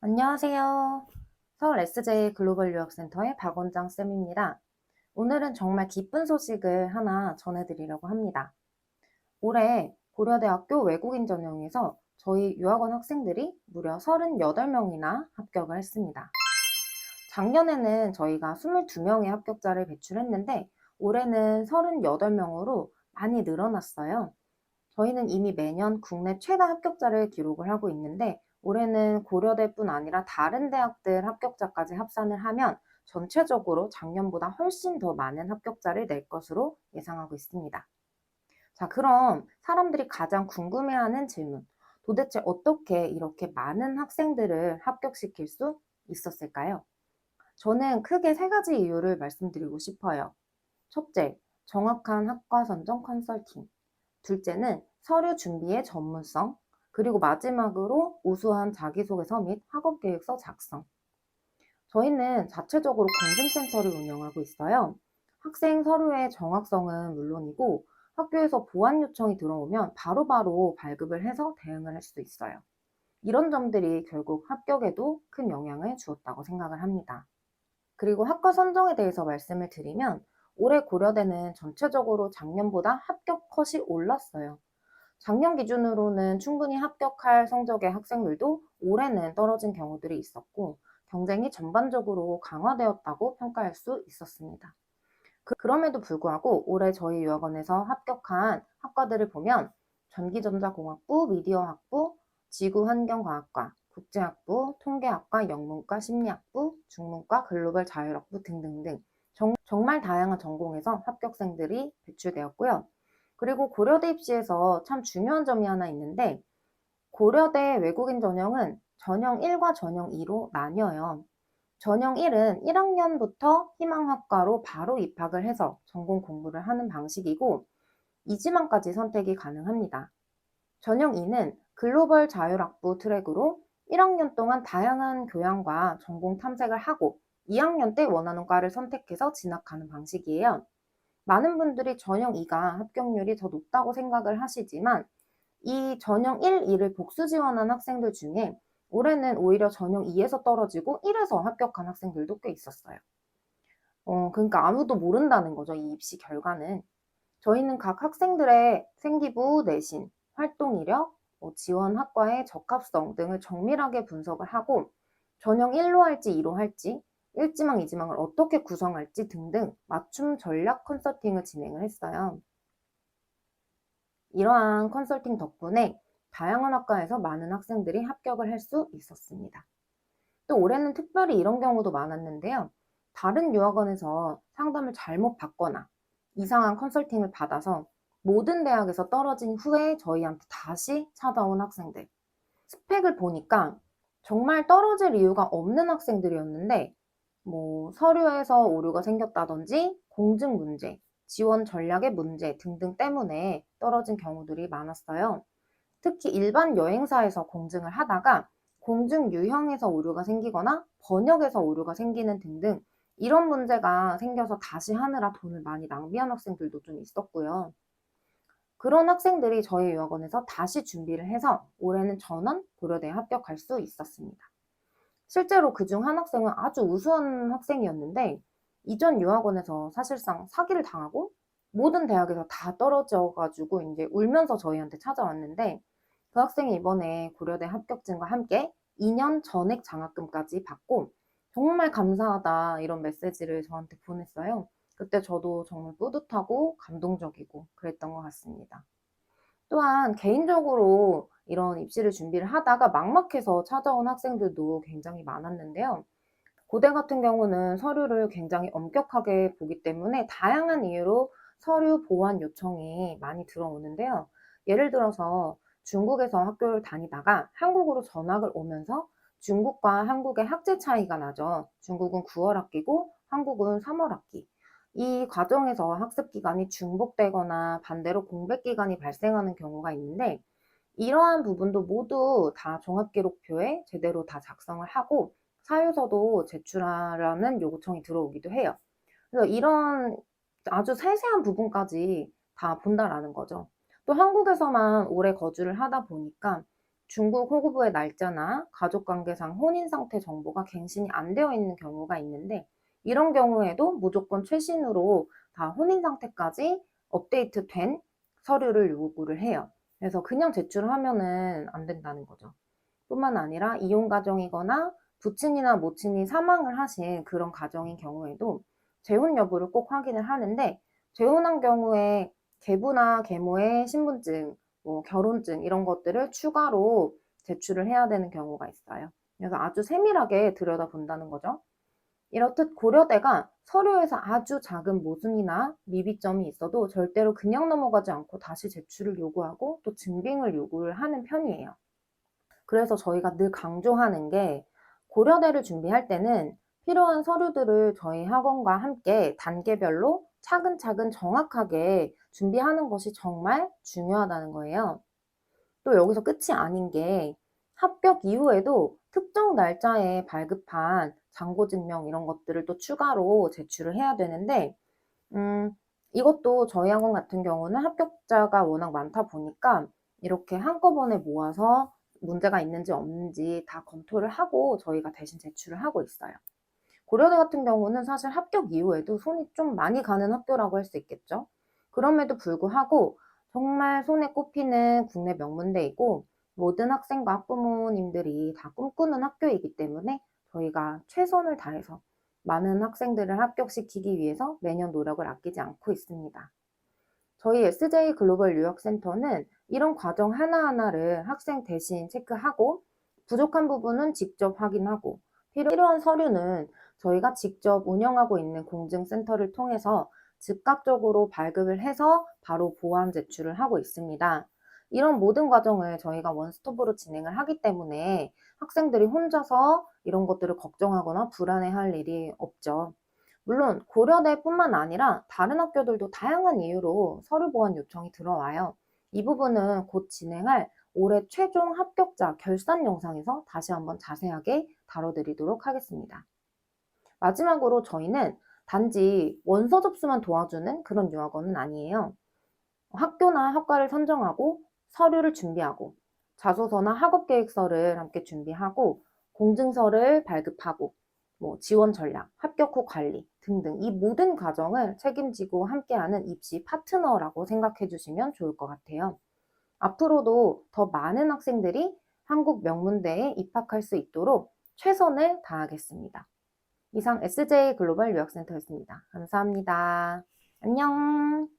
안녕하세요. 서울 SJ 글로벌 유학센터의 박원장 쌤입니다. 오늘은 정말 기쁜 소식을 하나 전해드리려고 합니다. 올해 고려대학교 외국인 전형에서 저희 유학원 학생들이 무려 38명이나 합격을 했습니다. 작년에는 저희가 22명의 합격자를 배출했는데 올해는 38명으로 많이 늘어났어요. 저희는 이미 매년 국내 최다 합격자를 기록을 하고 있는데 올해는 고려대뿐 아니라 다른 대학들 합격자까지 합산을 하면 전체적으로 작년보다 훨씬 더 많은 합격자를 낼 것으로 예상하고 있습니다. 자, 그럼 사람들이 가장 궁금해하는 질문. 도대체 어떻게 이렇게 많은 학생들을 합격시킬 수 있었을까요? 저는 크게 세 가지 이유를 말씀드리고 싶어요. 첫째, 정확한 학과 선정 컨설팅. 둘째는 서류 준비의 전문성. 그리고 마지막으로 우수한 자기소개서 및 학업계획서 작성. 저희는 자체적으로 공증센터를 운영하고 있어요. 학생 서류의 정확성은 물론이고 학교에서 보완 요청이 들어오면 바로 바로 발급을 해서 대응을 할 수 있어요. 이런 점들이 결국 합격에도 큰 영향을 주었다고 생각을 합니다. 그리고 학과 선정에 대해서 말씀을 드리면 올해 고려대는 전체적으로 작년보다 합격 컷이 올랐어요. 작년 기준으로는 충분히 합격할 성적의 학생들도 올해는 떨어진 경우들이 있었고 경쟁이 전반적으로 강화되었다고 평가할 수 있었습니다. 그, 그럼에도 불구하고 올해 저희 유학원에서 합격한 학과들을 보면 전기전자공학부, 미디어학부, 지구환경과학과, 국제학부, 통계학과, 영문과, 심리학부, 중문과, 글로벌 자율학부 등등등 정, 정말 다양한 전공에서 합격생들이 배출되었고요. 그리고 고려대 입시에서 참 중요한 점이 하나 있는데 고려대 외국인 전형은 전형 1과 전형 2로 나뉘어요. 전형 1은 1학년부터 희망학과로 바로 입학을 해서 전공 공부를 하는 방식이고 이지망까지 선택이 가능합니다. 전형 2는 글로벌 자율학부 트랙으로 1학년 동안 다양한 교양과 전공 탐색을 하고 2학년 때 원하는 과를 선택해서 진학하는 방식이에요. 많은 분들이 전형 2가 합격률이 더 높다고 생각을 하시지만 이 전형 1, 2를 복수 지원한 학생들 중에 올해는 오히려 전형 2에서 떨어지고 1에서 합격한 학생들도 꽤 있었어요. 어, 그러니까 아무도 모른다는 거죠. 이 입시 결과는. 저희는 각 학생들의 생기부, 내신, 활동 이력, 뭐 지원 학과의 적합성 등을 정밀하게 분석을 하고 전형 1로 할지 2로 할지 1지망, 2지망을 어떻게 구성할지 등등 맞춤 전략 컨설팅을 진행을 했어요. 이러한 컨설팅 덕분에 다양한 학과에서 많은 학생들이 합격을 할 수 있었습니다. 또 올해는 특별히 이런 경우도 많았는데요. 다른 유학원에서 상담을 잘못 받거나 이상한 컨설팅을 받아서 모든 대학에서 떨어진 후에 저희한테 다시 찾아온 학생들. 스펙을 보니까 정말 떨어질 이유가 없는 학생들이었는데 뭐 서류에서 오류가 생겼다든지 공증 문제, 지원 전략의 문제 등등 때문에 떨어진 경우들이 많았어요. 특히 일반 여행사에서 공증을 하다가 공증 유형에서 오류가 생기거나 번역에서 오류가 생기는 등등 이런 문제가 생겨서 다시 하느라 돈을 많이 낭비한 학생들도 좀 있었고요. 그런 학생들이 저희 유학원에서 다시 준비를 해서 올해는 전원 고려대에 합격할 수 있었습니다. 실제로 그 중 한 학생은 아주 우수한 학생이었는데 이전 유학원에서 사실상 사기를 당하고 모든 대학에서 다 떨어져가지고 이제 울면서 저희한테 찾아왔는데 그 학생이 이번에 고려대 합격증과 함께 2년 전액 장학금까지 받고 정말 감사하다 이런 메시지를 저한테 보냈어요. 그때 저도 정말 뿌듯하고 감동적이고 그랬던 것 같습니다. 또한 개인적으로 이런 입시를 준비를 하다가 막막해서 찾아온 학생들도 굉장히 많았는데요. 고대 같은 경우는 서류를 굉장히 엄격하게 보기 때문에 다양한 이유로 서류 보완 요청이 많이 들어오는데요. 예를 들어서 중국에서 학교를 다니다가 한국으로 전학을 오면서 중국과 한국의 학제 차이가 나죠. 중국은 9월 학기고 한국은 3월 학기. 이 과정에서 학습 기간이 중복되거나 반대로 공백 기간이 발생하는 경우가 있는데 이러한 부분도 모두 다 종합기록표에 제대로 다 작성을 하고 사유서도 제출하라는 요구청이 들어오기도 해요. 그래서 이런 아주 세세한 부분까지 다 본다라는 거죠. 또 한국에서만 오래 거주를 하다 보니까 중국 호구부의 날짜나 가족관계상 혼인 상태 정보가 갱신이 안 되어 있는 경우가 있는데 이런 경우에도 무조건 최신으로 다 혼인 상태까지 업데이트 된 서류를 요구를 해요. 그래서 그냥 제출을 하면은 안 된다는 거죠. 뿐만 아니라 이혼 가정이거나 부친이나 모친이 사망을 하신 그런 가정인 경우에도 재혼 여부를 꼭 확인을 하는데 재혼한 경우에 계부나 계모의 신분증, 뭐 결혼증 이런 것들을 추가로 제출을 해야 되는 경우가 있어요. 그래서 아주 세밀하게 들여다본다는 거죠. 이렇듯 고려대가 서류에서 아주 작은 모순이나 미비점이 있어도 절대로 그냥 넘어가지 않고 다시 제출을 요구하고 또 증빙을 요구를 하는 편이에요. 그래서 저희가 늘 강조하는 게 고려대를 준비할 때는 필요한 서류들을 저희 학원과 함께 단계별로 차근차근 정확하게 준비하는 것이 정말 중요하다는 거예요. 또 여기서 끝이 아닌 게 합격 이후에도 특정 날짜에 발급한 잔고증명 이런 것들을 또 추가로 제출을 해야 되는데, 음, 이것도 저희 학원 같은 경우는 합격자가 워낙 많다 보니까 이렇게 한꺼번에 모아서 문제가 있는지 없는지 다 검토를 하고 저희가 대신 제출을 하고 있어요. 고려대 같은 경우는 사실 합격 이후에도 손이 좀 많이 가는 학교라고 할 수 있겠죠. 그럼에도 불구하고 정말 손에 꼽히는 국내 명문대이고 모든 학생과 학부모님들이 다 꿈꾸는 학교이기 때문에 저희가 최선을 다해서 많은 학생들을 합격시키기 위해서 매년 노력을 아끼지 않고 있습니다. 저희 SJ 글로벌 유학센터는 이런 과정 하나하나를 학생 대신 체크하고 부족한 부분은 직접 확인하고 필요한 서류는 저희가 직접 운영하고 있는 공증센터를 통해서 즉각적으로 발급을 해서 바로 보완 제출을 하고 있습니다. 이런 모든 과정을 저희가 원스톱으로 진행을 하기 때문에 학생들이 혼자서 이런 것들을 걱정하거나 불안해할 일이 없죠. 물론 고려대뿐만 아니라 다른 학교들도 다양한 이유로 서류 보완 요청이 들어와요. 이 부분은 곧 진행할 올해 최종 합격자 결산 영상에서 다시 한번 자세하게 다뤄드리도록 하겠습니다. 마지막으로 저희는 단지 원서 접수만 도와주는 그런 유학원은 아니에요. 학교나 학과를 선정하고 서류를 준비하고 자소서나 학업 계획서를 함께 준비하고 공증서를 발급하고 뭐 지원 전략, 합격 후 관리 등등 이 모든 과정을 책임지고 함께하는 입시 파트너라고 생각해 주시면 좋을 것 같아요. 앞으로도 더 많은 학생들이 한국 명문대에 입학할 수 있도록 최선을 다하겠습니다. 이상 SJ 글로벌 유학센터였습니다. 감사합니다. 안녕!